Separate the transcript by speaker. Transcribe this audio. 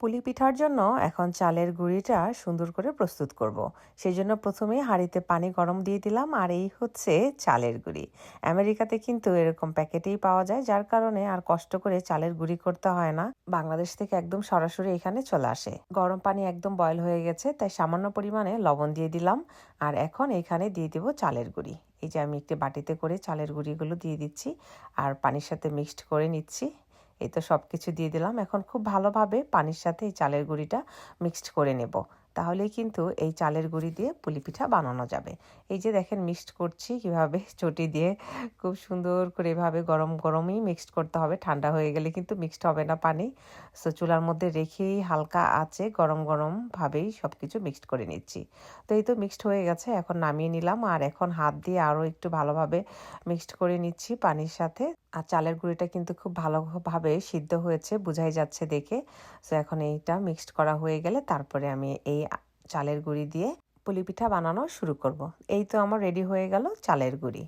Speaker 1: পুলি পিঠার জন্য এখন চালের গুঁড়িটা সুন্দর করে প্রস্তুত করব। সেই জন্য প্রথমে হাঁড়িতে পানি গরম দিয়ে দিলাম, আর এই হচ্ছে চালের গুঁড়ি। আমেরিকাতে কিন্তু এরকম প্যাকেটেই পাওয়া যায়, যার কারণে আর কষ্ট করে চালের গুঁড়ি করতে হয় না। বাংলাদেশ থেকে একদম সরাসরি এখানে চলে আসে। গরম পানি একদম বয়ল হয়ে গেছে, তাই সামান্য পরিমাণে লবণ দিয়ে দিলাম, আর এখন এখানে দিয়ে দিব চালের গুঁড়ি। এই যে আমি একটি বাটিতে করে চালের গুঁড়িগুলো দিয়ে দিচ্ছি, আর পানির সাথে মিক্সড করে নিচ্ছি। এই তো সব কিছু দিয়ে দিলাম। এখন খুব ভালোভাবে পানির সাথে এই চালের গুঁড়িটা মিক্সড করে নেব। তাহলেই কিন্তু এই চালের গুঁড়ি দিয়ে পুলি পিঠা বানানো যাবে। এই যে দেখেন মিক্সড করছি কীভাবে, চটি দিয়ে খুব সুন্দর করে এভাবে গরম গরমই মিক্সড করতে হবে। ঠান্ডা হয়ে গেলে কিন্তু মিক্সড হবে না পানি। সো চুলার মধ্যে রেখেই হালকা আছে গরম গরমভাবেই সব কিছু মিক্সড করে নিচ্ছি। তো এই তো মিক্সড হয়ে গেছে, এখন নামিয়ে নিলাম। আর এখন হাত দিয়ে আরও একটু ভালোভাবে মিক্সড করে নিচ্ছি পানির সাথে। আর চালের গুঁড়িটা কিন্তু খুব ভালোভাবে সিদ্ধ হয়েছে, বোঝাই যাচ্ছে দেখে সো এখন এইটা মিক্সড করা হয়ে গেলে তারপরে আমি এই চালের গুঁড়ি দিয়ে পুলি পিঠা বানানো শুরু করব। এই তো আমার রেডি হয়ে গেল চালের গুঁড়ি